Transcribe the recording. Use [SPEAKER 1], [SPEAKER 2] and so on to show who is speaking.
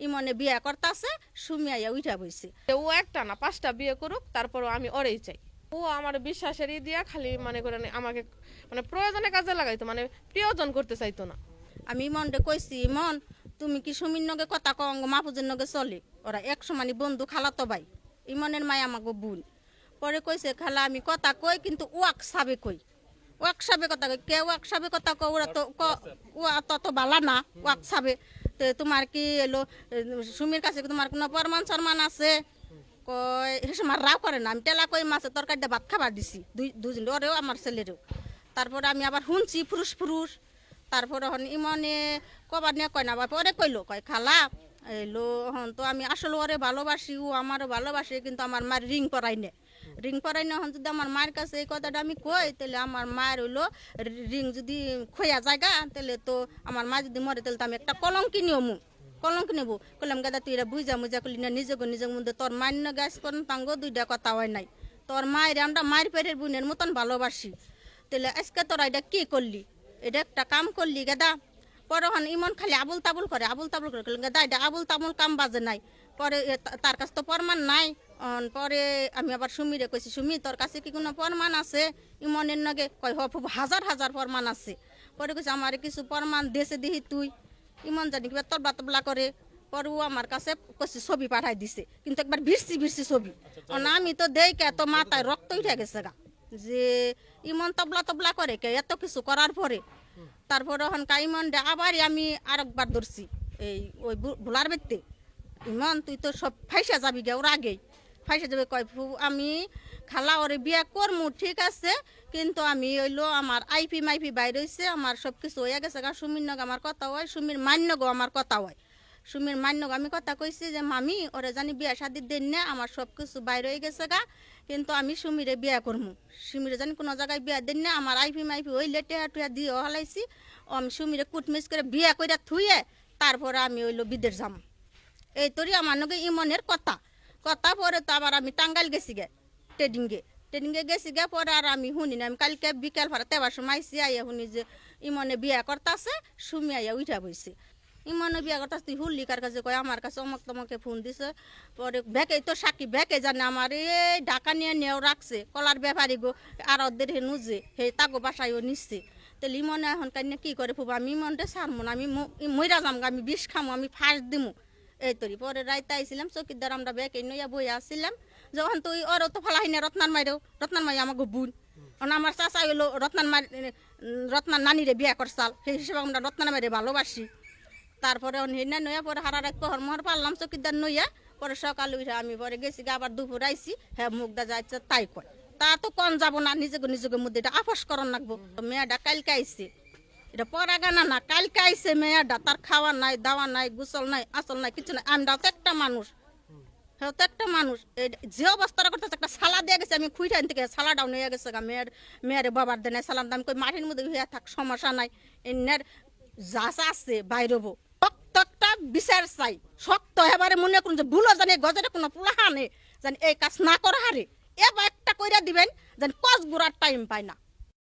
[SPEAKER 1] ইমনে বিয়া করতাছে সুমিয়া উঠা বইছে।
[SPEAKER 2] ও একটা না পাঁচটা বিয়ে করুক তারপরও আমি ওরেই চাই। ও আমার বিশ্বাসেরই দিয়া খালি মনে করেন আমাকে মানে প্রয়োজনে কাজে লাগাইতো মানে প্রিয়জন করতে চাইতো না।
[SPEAKER 1] আমি ইমনরে কইছি ইমন তুমি কি সুমির নগে কথা কঙ্গ মাহফুজের নগে চলে? ওরা এক সমানি বন্ধু খালাতো ভাই ইমনের মায় আমাকে বোন। পরে কইছে খালা আমি কথা কই কিন্তু ওয়াক সাবে কই? ওয়াক সাবে কথা কই। কে ওয়াক সাবে কথা কই ওরা তো ক- ওয়া তত বালা না ওয়াক সাবে তো তোমার কি এলো সুমির কাছে তোমার কোনো প্রমাণ সরমান আছে? কয় হেসে মার রাও করে না, আমি টেলা কই মাছের তরকারিটা ভাত খাবার দিছি, দুই দুজন ওরেও আমার ছেলেরও। তারপরে আমি আবার শুনছি ফুরুষ ফুরুষ তারপরে ইমনে কবার নিয়ে কয় না পরে কইলো, কয়, খালা এলো, হন, তো আমি আসলে ওরে ভালোবাসি, ও আমারও ভালোবাসে, কিন্তু আমার মার রিং পরাই নে। রিং পরাই না, হন, যদি আমার মায়ের কাছে এই কথাটা আমি কই, তাহলে আমার মায়ের হইল রিং যদি খোয়া জায়গা, তাহলে তো আমার মা যদি মরে, তাহলে তো আমি একটা কলঙ্কি নিয়মু। কলঙ্কি নেব। কলম গাদা, তুই এরা বুঝা মুজা করলি না নিজেকে নিজের মধ্যে তোর মান্য গ্যাস করেন তাঙ্গ দুইটা কথা হয় নাই। তোর মায়ের, আমরা মায়ের পেটের বোনের মতন ভালোবাসি। তাহলে আজকে তোরা এটা কি করলি? এটা একটা কাম করলি, গেদা? পরে হন ইমন খালি আবুল তাবুল করে আবুল তাবুল করে। এটা আবুল তাবুল কাম বাজে নাই। পরে তার কাছে তো প্রমাণ নাই। পরে আমি আবার সুমিরে কইছি সুমি তোর কাছে কি কোনো প্রমাণ আছে? ইমনের নগে কয় হ খুব হাজার হাজার প্রমাণ আছে। পরে কইছে আমার কিছু প্রমাণ দেশে দিহি তুই। ইমন জানি কিবা তবলা তবলা করে। পরে ও আমার কাছে কইছে ছবি পাঠাই দিছে। কিন্তু একবার ভিড়ছি ভিড়ছি ছবি। অন আমি তো দেই কে তো মাথায় রক্ত উঠে গেছে গা। যে ইমন তবলা তবলা করে কে এত কিছু করার পরে তারপরে কাইমন দে আবার আমি আরেকবার ধরছি। এই ওই ভোলার বেত্তে ইমন, তুই তো সব ফাইসা যাবি গে, ওর আগেই। ফাইসা যাবে কয় আমি খালা ওরে বিয়া করমু, ঠিক আছে? কিন্তু আমি হইল আমার আইপি মাইপি বাইর হইছে, আমার সব কিছু হয়ে গেছে গা, সুমির নগ আমার কথা হয় সুমির মান্য গো আমার কথা হয় সুমির মান্য গো আমি কথা কইছি যে, মামি, ওরে জানি বিয়া শাদির দিন না, আমার সব কিছু বাইর হয়ে গেছে গা, কিন্তু আমি সুমিরে বিয়া করমু। সুমিরে জানি কোনো জায়গায় বিয়া দিন না, আমার আইফি মাইফি ওই লেটে টুয়া দিয়ে হলাইছি, ও আমি সুমিরে কুটমিস করে বিয়া কইরা থুয়ে তারপরে আমি হইল বিদেশ যাম। এই তোরই আমার নগে ইমনের কথা। কথা পরে তো আবার আমি টাঙ্গাইল গেছি গে, ট্রেডিংয়ে। ট্রেডিংয়ে গেছি গে, পরে আর আমি শুনি না। আমি কালকে বিকেল ভাড়া তেবার সময় আইসি, আইয়া শুনি যে ইমনে বিয়া করতাছে, সুমি আইয়া উঠা বইছে। ইমনে বিয়া করতাছে, তুই হুল্লি কার কাছে কয়? আমার কাছে অমক তমকে ফোন দিছে। পরে ব্যাকে তো সাকি ব্যাকে জানে আমার, এই ঢাকা নিয়ে নিয়েও রাখছে। কলার ব্যাপারী গো, আর ওদের হে নুজে, হে তাগো বাসায়ও নিচ্ছে। তাহলে ইমনে এখন কান্না কি করে ফুবা আমি ইমনটা সারমু না, আমি মইরা যাম আমি বিষ খামো, আমি ফাঁস দিমু। এই তরি, পরে রাইতে আইছিলাম, চকিদার আমরা এই নইয়া বই আসছিলাম। যখন তুই, ওর তো ফালা হিনে রত্নার মাইরেও রত্নার মাই আমাকে বুন। কারণ আমার চাচা হইল, রত্নার মাই, রত্নার নানিরে বিয়া করছাল, সেই হিসেবে আমরা রত্নার মাইরে ভালোবাসি। তারপরে হিনা নইয়া, পরে হারা রাখ পহর মহর পারলাম, চকিদার নইয়া। পরে সকালে উঠে আমি পরে গেছি আবার দুপুর আইছি হ্যাঁ মুগদা যাইছে, তাই কয়। তা তো কন যাব না, নিজেকে নিজেকে মধ্যে এটা আপস করন লাগবো। মেয়েটা কালকে আইছে। এটা পরা গানা না, কালকে আইছে মেয়েটা, তার খাওয়া নাই, দাওয়া নাই, গুসল নাই, আসল নাই, কিছু নাই। আমরাও তো একটা মানুষ। হ্যাঁ তো একটা মানুষ। এই যে অবস্থাটা করতেছে, একটা সালা দিয়ে গেছে, আমি খুঁইটাইন থেকে সালাডাও নিয়ে গেছে গা, মেয়ের মেয়ের বাবার দেনে সালাম দাম কই, মাটির মধ্যে হইয়া থাক, সমস্যা নাই। এনের যাস আছে, বাইরবো। বিচার চাই। শক্ত এবারে মনে করুন যে ভুলো জানি গজরে কোনো পুলাহা নেই জানি এই কাজ না করা হারে এবার একটা কইরা দিবেন, যেন কস গুড়ার টাইম পায় না।